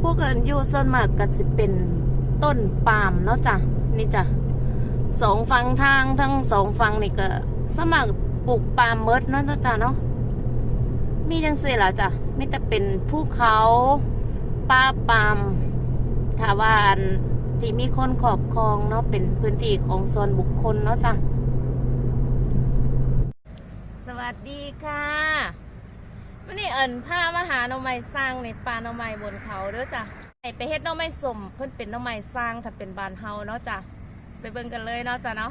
พวกกันอยู่ส่วนมากก็สิเป็นต้นปาล์มเนาะจ้ะนี่จ้ะสองฝั่งทางทั้งสองฝั่งนี่ก็สมัครปลูกปาล์มเมดเนาะจ้ะเนาะมีจังซี่ล่ะจ้ะมีแต่เป็นภูเขาป่าปาล์มถ้าว่าอันที่มีคนครอบครองเนาะเป็นพื้นที่ของส่วนบุคคลเนาะจ้ะสวัสดีค่ะ วันนี้เอิญพามาหาหน่อไม้สร้างในป่าหน่อไม้บนเขาเด้อจ้ะไปเฮ็ดหน่อไม้สมเพิ่นเป็นหน่อไม้สร้างถ้าเป็นบานเฮาเนาะจ้ะไปเบิ่งกันเลยเนาะจ้ะเนาะ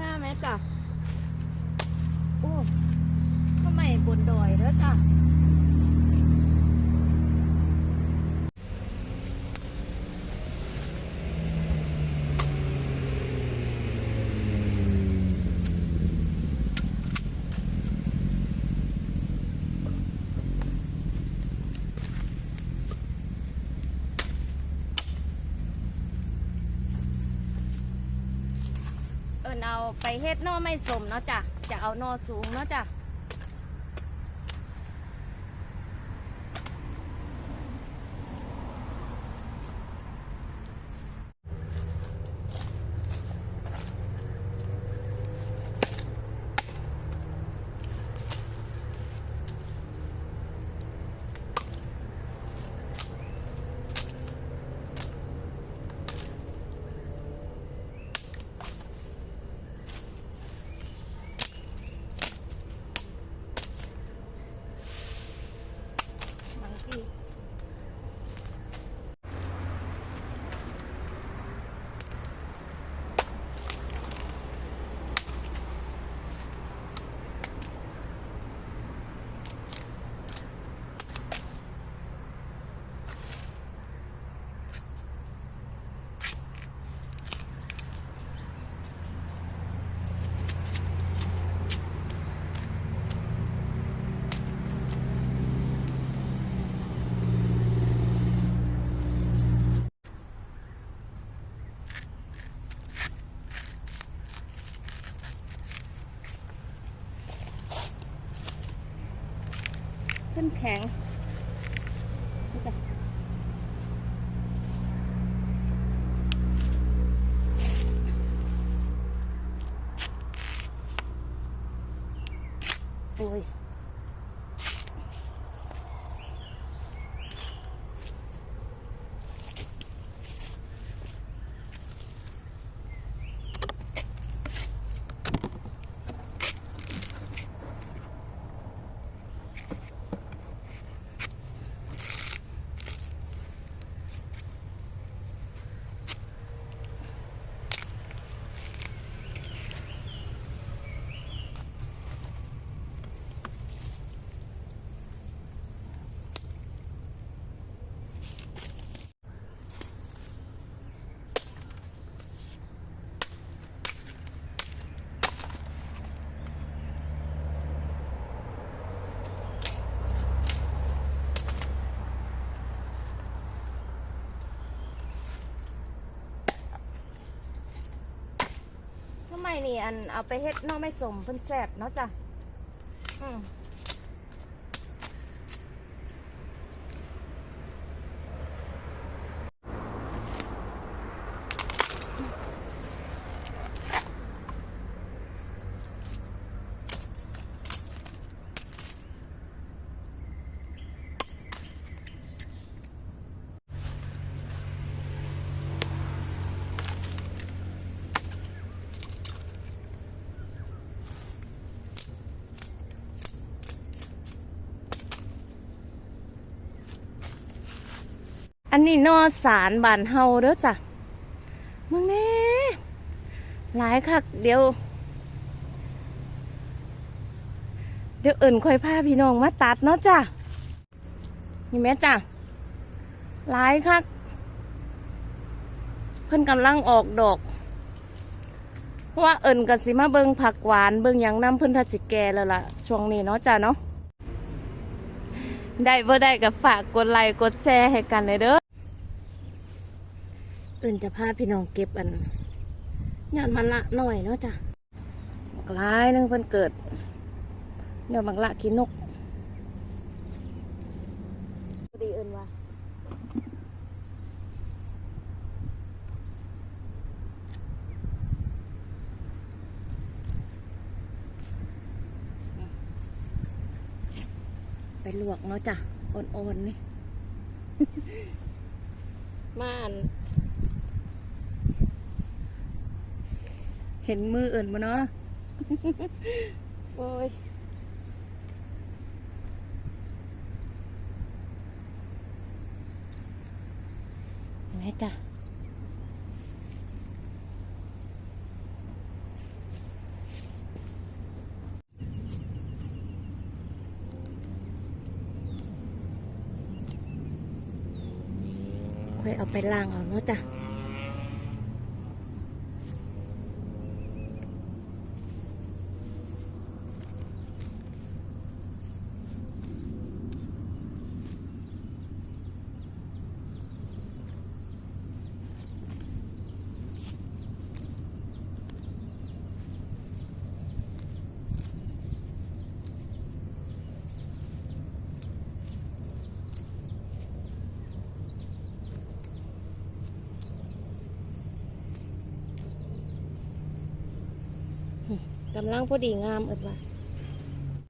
งามจ้ะ โอ้หน่อไมบนดอยเด้อจ้ะ ไปเฮ็ดหน่อไม่สมเนาะจ้ะจะเอาหน่อสูงเนาะจ้ะ บางที ขึ้นแข็ง นี่อันเอาไปเฮ็ดหน่อไม่สมเพิ่นแซ่บเนาะจ้ะอืม อันนี้นอสารบานเฮาเด้อจ้ะมึงแน่หลายคักเดี๋ยว เดี๋ยวเอิ่นค่อยพาพี่น้องมาตัดเนาะจ้ะนี่แม่จ้ะหลายคัก เพิ่นกำลังออกดอกเพราะว่าเอิ่นกับสิมาเบิงผักหวานเบิงยังน้ำเพิ่นทัดสิแกแล้วล่ะ ช่วงนี้เนาะจ้ะเนาะได้บ่ได้ก็ฝากกดไลค์กดแชร์ให้กันเลยเด้อ อื่นจะพาพี่น้องเก็บอันยอดมันละหน่อยเนาะจ้ะบักหลายหนึงเพิ่นเกิดยอดบักละกินนกดีเอินว่าไปลวกเนาะจ้ะอ่อนๆนี่ม่าน เห็นมืออื่นมาเนาะโอ้ยเห็นไหมจ้ะค่อยเอาไปล้างเอาเนาะจ้ะำลังพอดีงามเอิดว่า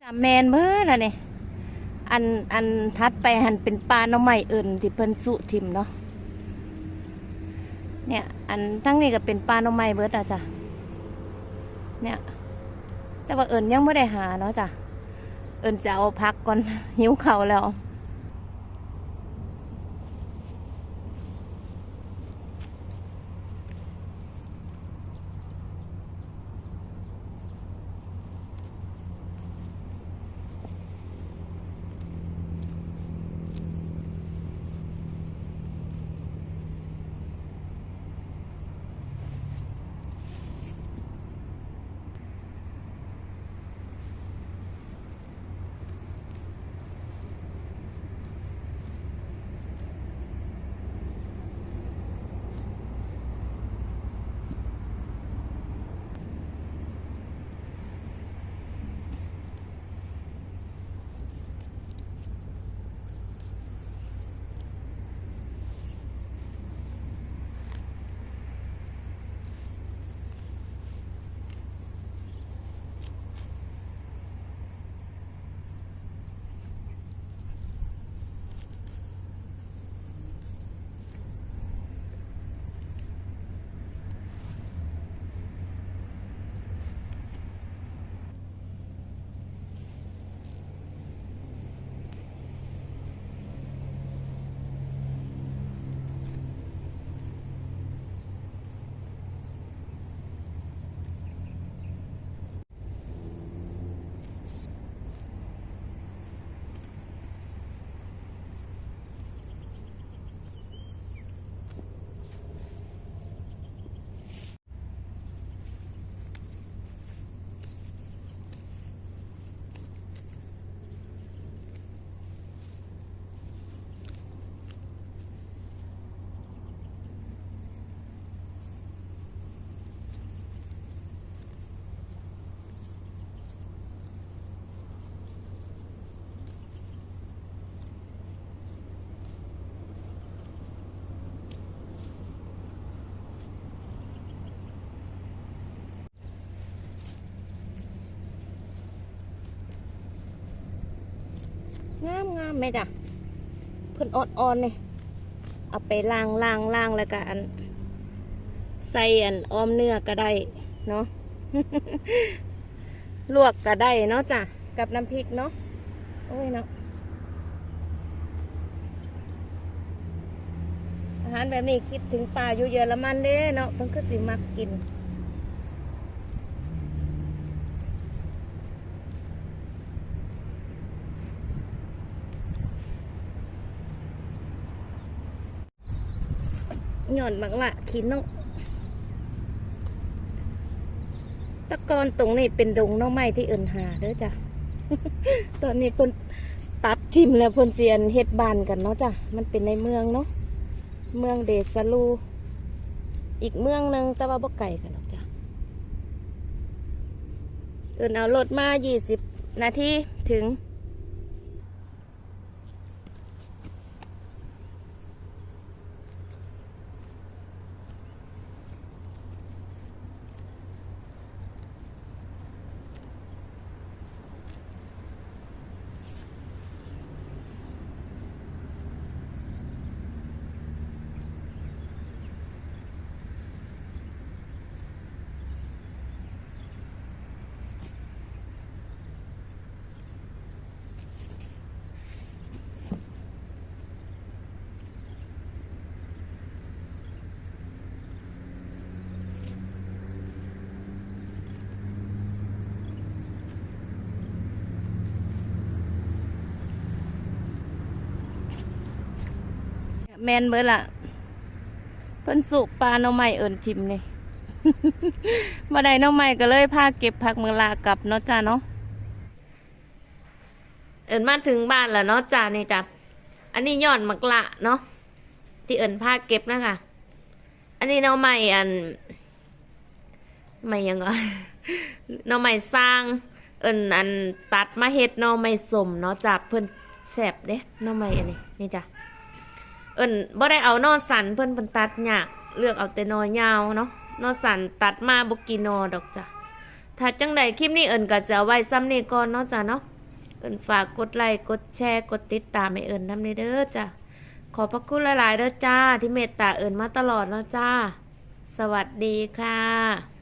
จำแมนเมื่อละเนี่ยอันอันทัดไปหันเป็นปลาหน้องใหม่เอิญที่เพิ่นสุทิมเนาะเนี่ยอันทั้งนี้ก็เป็นปลาหน้องใหม่เบิดอะจ้ะเนี่ยแต่ว่าเอิญยังไม่ได้หาเนาะจ้ะเอิญจะเอาพักก่อนหิวเข่าแล้ว งามงามไหมจ้ะเพิ่อนอ่อนๆนี่เอาไปล้างล้างล้างแล้วก็อันใส่อันออมเนื้อก็ได้เนาะลวกก็ได้เนาะจ้ะกับน้ำพริกเนาะโอ้ยเนาะอาหารแบบนี้คิดถึงป่าอยู่เยอรมันเด้เนาะเพิ่นคือสิมักกิน หย่อนบักละขีนกตะกอนตรงนี้เป็นดงน้องไม้ที่เอินหาเด้อจ้ะ ตอนนี้เพิ่นตัดทิมแล้วเพิ่นเสียนเฮ็ดบานกันเนาะจ้ะ มันเป็นในเมืองเนาะ เมืองเดซาลู อีกเมืองหนึงแต่ว่าบ่ไกลกันหรอกจ้ะ เอินเอารถมายี่สิบนาทีถึง แมนเบิดละเพิ่นสุปลาน่อไม้เอิญทิมนี่มาได้น่องไม้ก็เลยพาเก็บผักเมืองลากลับเนาะจ้าเนาะเอิญมาถึงบ้านแล้วเนาะจ้านี่จ้ะอันนี้ยอดมักละเนาะที่เอิญพาเก็บนะคะอันนี้น่อไม้อันไม่ยังก็น่อไม้สร้าง เอิญอันตัดมาเฮ็ดน่อไม้สมเนาะจ้ะเพิ่นแสบเด้น่อไม้อันนี้นี่จ้ะ เอิ้นบ่ได้เอานอนสันเพิ่นเพิ่นตัดหยากเลือกเอาแต่นอยาวเนาะนอนสันตัดมาบ่กี่นอดอกจ้ะถ้าจังใดคลิปนี้เอิ้นก็จะเอาไว้ซ้ำนี้ก่อนเนาะจ้ะเนาะเอิ้นฝากกดไลค์กดแชร์กดติดตามให้เอิ้นนำเด้อจ้ะขอพระคุณหลายๆเด้อจ้าที่เมตตาเอิ้นมาตลอดเนาะจ้า สวัสดีค่ะ